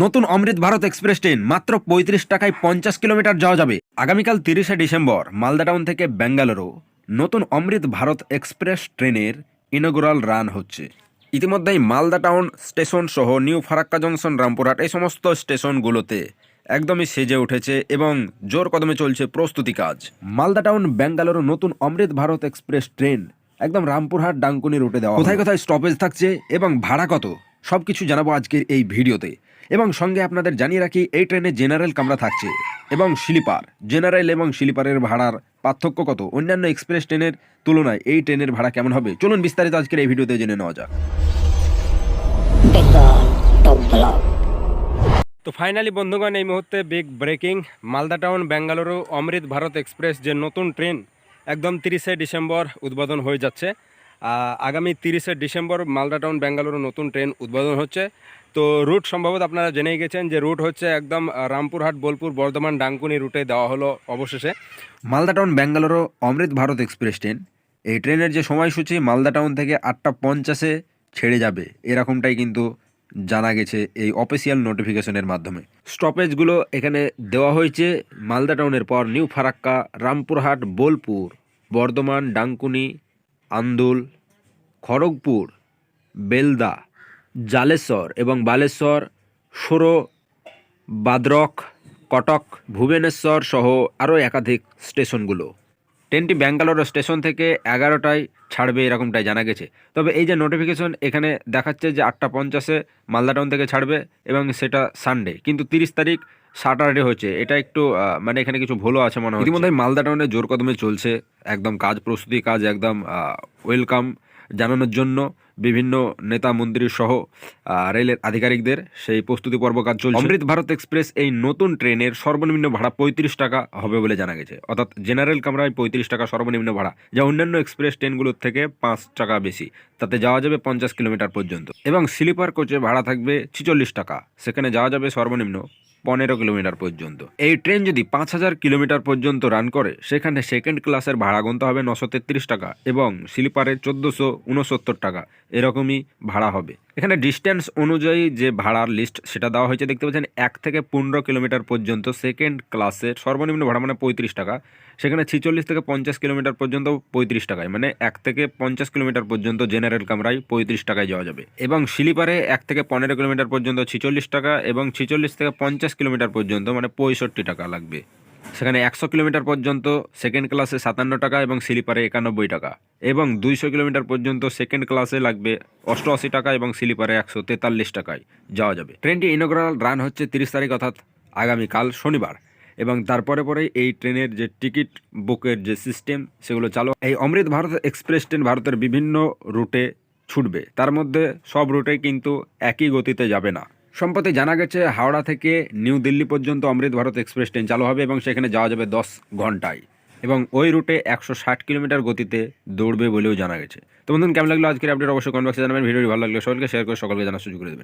নতুন অমৃত Bharat express train মাত্র পঁয়ত্রিশ টাকায় পঞ্চাশ কিলোমিটার যাওয়া যাবে। আগামীকাল তিরিশে ডিসেম্বর মালদা টাউন থেকে বেঙ্গালুরু। নতুন অমৃত ভারত এক্সপ্রেস ট্রেনের ইনগুরাল রান হচ্ছে। ইতিমধ্যেই মালদা টাউন স্টেশন সহ নিউ ফারাক্কা জংশন রামপুরহাট এই সমস্ত স্টেশনগুলোতে একদমই সেজে উঠেছে এবং জোর কদমে চলছে প্রস্তুতি কাজ। মালদা টাউন বেঙ্গালুরু নতুন অমৃত ভারত এক্সপ্রেস ট্রেন একদম রামপুরহাট ডাঙ্কুনি রুটে দেওয়া কোথায় কোথায় স্টপেজ থাকছে এবং ভাড়া কত? সবকিছু জানাব আজকের এই ভিডিওতে। এবং সঙ্গে আপনাদের জানিয়ে রাখি, এই ট্রেনে জেনারেল কামরা থাকছে। এবং স্লিপার জেনারেল এবং স্লিপারের ভাড়ার পার্থক্য কত? অন্যান্য এক্সপ্রেস ট্রেনের তুলনায় এই ট্রেনের ভাড়া কেমন হবে? চলুন বিস্তারিত আজকের এই ভিডিওতে জেনে নেওয়া যাক. তো ফাইনালি বন্ধুগণ, এই মুহূর্তে big breaking. Malda town, Bengaluru, Amrit Bharat express যে নতুন ট্রেন একদম তিরিশে ডিসেম্বর উদ্বোধন হয়ে যাচ্ছে। আগামী তিরিশে ডিসেম্বর মালদা টাউন, বেঙ্গালুরু নতুন ট্রেন উদ্বোধন হচ্ছে। তো রুট সম্ভবত আপনারা জেনেই গেছেন যে রুট হচ্ছে একদম রামপুরহাট, বোলপুর, বর্ধমান ডাঙ্কুনি রুটে দেওয়া হলো অবশেষে। মালদা টাউন ব্যাঙ্গালোরও অমৃত ভারত এক্সপ্রেস ট্রেন। এই ট্রেনের যে সময়সূচি মালদা টাউন থেকে আটটা পঞ্চাশে ছেড়ে যাবে, এরকমটাই কিন্তু জানা গেছে এই অফিসিয়াল নোটিফিকেশনের মাধ্যমে। স্টপেজগুলো এখানে দেওয়া হয়েছে মালদা টাউনের পর নিউ ফারাক্কা, রামপুরহাট, বোলপুর, বর্ধমান ডাঙ্কুনি আন্দুল, খড়গপুর, বেলদা। জালেশ্বর এবং বালেশ্বর, সোরো, বাদ্রক, কটক, ভুবনেশ্বর সহ আরও একাধিক স্টেশনগুলো। ট্রেনটি ব্যাঙ্গালোর স্টেশন থেকে এগারোটায় ছাড়বে এরকমটাই জানা গেছে। তবে এই যে নোটিফিকেশন এখানে দেখাচ্ছে যে আটটা পঞ্চাশে মালদা টাউন থেকে ছাড়বে এবং সেটা সানডে কিন্তু তিরিশ তারিখ স্যাটারডে হচ্ছে। এটা একটু মানে এখানে কিছু ভুলও আছে মনে হয় ইতিমধ্যে মালদা টাউনে জোর কদমে চলছে, একদম কাজ প্রস্তুতি কাজ, একদম ওয়েলকাম জানানোর জন্য বিভিন্ন নেতা, মন্ত্রী সহ রেলের আধিকারিকদের সেই প্রস্তুতি পর্ব কাজ চলছে। অমৃত ভারত এক্সপ্রেস এই নতুন ট্রেনের সর্বনিম্ন ভাড়া পঁয়ত্রিশ টাকা হবে বলে জানা গেছে। অর্থাৎ জেনারেল কামরায় পঁয়ত্রিশ টাকা সর্বনিম্ন ভাড়া, যা অন্যান্য এক্সপ্রেস ট্রেনগুলোর থেকে পাঁচ টাকা বেশি। তাতে যাওয়া যাবে পঞ্চাশ কিলোমিটার পর্যন্ত। এবং স্লিপার কোচে ভাড়া থাকবে ছিচল্লিশ টাকা। সেখানে যাওয়া যাবে সর্বনিম্ন পনেরো কিলোমিটার পর্যন্ত। এই ট্রেন যদি পাঁচ হাজার কিলোমিটার পর্যন্ত রান করে, সেখানে সেকেন্ড ক্লাসের ভাড়া গুনতে হবে নশো তেত্রিশ টাকা এবং স্লিপারের চোদ্দোশো উনসত্তর টাকা। এরকমই ভাড়া হবে। এখানে ডিস্টেন্স অনুযায়ী যে ভাড়ার লিস্ট সেটা দেওয়া হয়েছে, দেখতে পাচ্ছেন এক থেকে পনেরো কিলোমিটার পর্যন্ত সেকেন্ড ক্লাসের সর্বনিম্ন ভাড়া মানে পঁয়ত্রিশ টাকা, সেখানে ছিচল্লিশ থেকে পঞ্চাশ কিলোমিটার পর্যন্ত পঁয়ত্রিশ টাকায় মানে এক থেকে পঞ্চাশ কিলোমিটার পর্যন্ত জেনারেল কামরায় পঁয়ত্রিশ টাকায় যাওয়া যাবে। এবং স্লিপারে এক থেকে পনেরো কিলোমিটার পর্যন্ত ছিচল্লিশ টাকা এবং ছিচল্লিশ থেকে পঞ্চাশ কিলোমিটার পর্যন্ত মানে পঁয়ষট্টি টাকা লাগবে। সেখানে একশো কিলোমিটার পর্যন্ত সেকেন্ড ক্লাসে সাতান্ন টাকা এবং স্লিপারে একানব্বই টাকা। এবং দুইশো কিলোমিটার পর্যন্ত সেকেন্ড ক্লাসে লাগবে অষ্টআশি টাকা এবং স্লিপারে একশো তেতাল্লিশ টাকায় যাওয়া যাবে। ট্রেনটি ইনোগ্রাল রান হচ্ছে তিরিশ তারিখ অর্থাৎ আগামীকাল শনিবার। এবং তারপরে পরে এই ট্রেনের যে টিকিট বুকের যে সিস্টেম সেগুলো চালু এই অমৃত ভারত এক্সপ্রেস ট্রেন ভারতের বিভিন্ন রুটে ছুটবে। তার মধ্যে সব রুটে কিন্তু একই গতিতে যাবে না। সম্প্রতি জানা গেছে হাওড়া থেকে নিউ দিল্লি পর্যন্ত অমৃত ভারত এক্সপ্রেস ট্রেন চালু হবে এবং সেখানে যাওয়া যাবে দশ ঘন্টায় এবং ওই রুটে একশো ষাট কিলোমিটার গতিতে দৌড়বে বলেও জানা গেছে। তো বন্ধুন কেমন লাগল আজকের আপডেট অবশ্যই কমেন্ট জানাবেন। ভিডিওটি ভালো লাগলে সকলকে শেয়ার করে সকলকে জানার সুযোগ করে দেবেন।